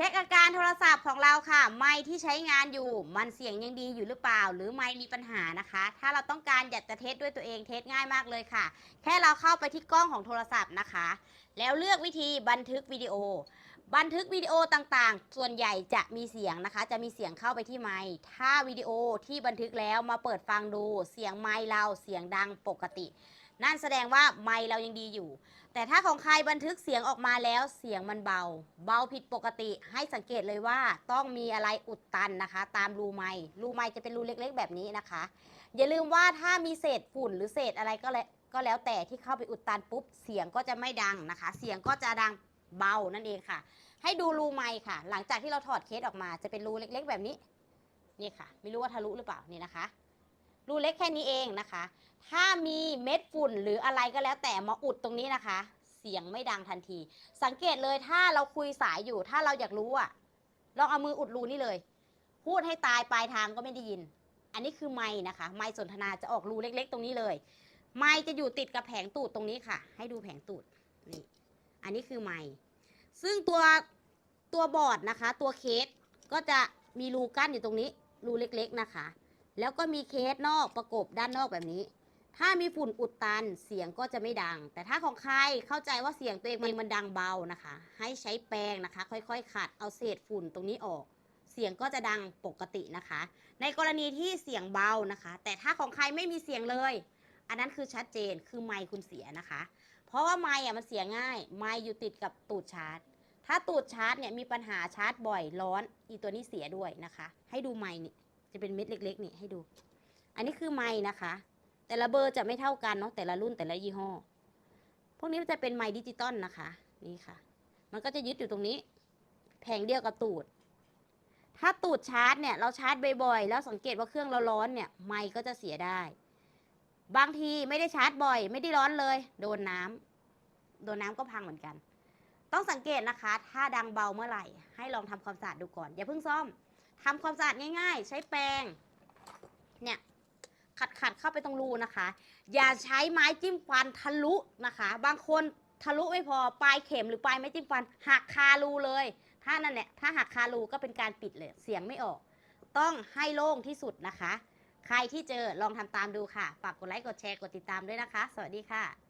ช็คอาการโทรศัพท์ของเราค่ะ ไมค์ที่ใช้งานอยู่ มันเสียงยังดีอยู่หรือเปล่า หรือไมค์มีปัญหานะคะ ถ้าเราต้องการอยากจะเทสด้วยตัวเองเทสง่ายมากเลยค่ะ แค่เราเข้าไปที่กล้องของโทรศัพท์นะคะ แล้วเลือกวิธีบันทึกวิดีโอ บันทึกวิดีโอต่างๆ ส่วนใหญ่จะมีเสียงนะคะ จะมีเสียงเข้าไปที่ไมค์ถ้าวิดีโอที่บันทึกแล้วมาเปิดฟังดู เสียงไมค์เราเสียงดังปกติ นั่นแสดงว่าไมค์เรายังดีอยู่ แต่ถ้าของใครบันทึกเสียงออกมาแล้วเสียงมันเบา เบาผิดปกติให้สังเกตเลยว่าต้องมีอะไรอุดตันนะคะ ตามรูไมค์รูไมค์จะเป็นรูเล็ก ๆ แบบนี้นะคะ อย่าลืมว่าถ้ามีเศษฝุ่นหรือเศษอะไรก็แล้วก็แล้วแต่ที่เข้าไปอุดตันปุ๊บเสียงก็จะไม่ดังนะคะ เสียงก็จะดังเบานั่นเองค่ะ ให้ดูรูไมค์ค่ะ หลังจากที่เราถอดเคสออกมาจะเป็นรูเล็ก ๆ แบบนี้นี่ค่ะ ไม่รู้ว่าทะลุหรือเปล่านี่นะคะ รูเล็กแค่นี้เองนะคะ ถ้ามีเม็ดฝุ่นหรืออะไรก็แล้วแต่มาอุดตรงนี้นะคะ เสียงไม่ดังทันที สังเกตเลยถ้าเราคุยสายอยู่ ถ้าเราอยากรู้อะลองเอามืออุดรูนี่เลย พูดให้ตายปลายทางก็ไม่ได้ยิน อันนี้คือไม้นะคะ ไม้สนทนาจะออกรูเล็ก ๆ ตรงนี้เลย ไม้จะอยู่ติดกับแผงตูดตรงนี้ค่ะ ให้ดูแผงตูดนี่ อันนี้คือไม้ซึ่งตัวตัวบอร์ดนะคะ ตัวเคสก็จะมีรูกั้นอยู่ตรงนี้ รูเล็ก ๆ นะคะ แล้วก็มีเคสนอกประกบด้านนอกแบบนี้ ถ้ามีฝุ่นอุดตันเสียงก็จะไม่ดัง แต่ถ้าของใครเข้าใจว่าเสียงตัวเองมันมันดังเบานะคะ ให้ใช้แปรงนะคะ ค่อยๆ ขัดเอาเศษฝุ่นตรงนี้ออก เสียงก็จะดังปกตินะคะ ในกรณีที่เสียงเบานะคะ แต่ถ้าของใครไม่มีเสียงเลย อันนั้นคือชัดเจนคือไมค์คุณเสียนะคะ เพราะว่าไมค์อะมันเสียง่าย ไมค์อยู่ติดกับตูดชาร์จถ้าตูดชาร์จเนี่ยมีปัญหาชาร์จบ่อยร้อน อีตัวนี้เสียด้วยนะคะ ให้ดูไมค์นี่ จะเป็นเม็ดเล็ก ๆ นี่ให้ดู อันนี้คือไม้นะคะ แต่ละเบอร์จะไม่เท่ากันเนาะแต่ละรุ่นแต่ละยี่ห้อ พวกนี้มันจะเป็นไม้ดิจิตอลนะคะ นี่ค่ะ มันก็จะยึดอยู่ตรงนี้ แผงเดียวกับตูด ถ้าตูดชาร์จเนี่ยเราชาร์จบ่อยๆแล้วสังเกตว่าเครื่องเราร้อนเนี่ยไม้ก็จะเสียได้ บางทีไม่ได้ชาร์จบ่อย ไม่ได้ร้อนเลย โดนน้ำโดนน้ำก็พังเหมือนกัน ต้องสังเกตนะคะ ถ้าดังเบาเมื่อไหร่ ให้ลองทำความสะอาดดูก่อนอย่าเพิ่งซ่อม ทำความสะอาดง่าย ๆ ใช้แปรงเนี่ยขัดขัดเข้าไปตรงรูนะคะ อย่าใช้ไม้จิ้มฟันทะลุนะคะ บางคนทะลุไม่พอปลายเข็มหรือปลายไม้จิ้มฟันหักคารูเลย ถ้านั่นแหละถ้าหักคารูก็เป็นการปิดเลยเสียงไม่ออก ต้องให้โล่งที่สุดนะคะ ใครที่เจอลองทำตามดูค่ะฝากกดไลค์กดแชร์กดติดตามด้วยนะคะ สวัสดีค่ะ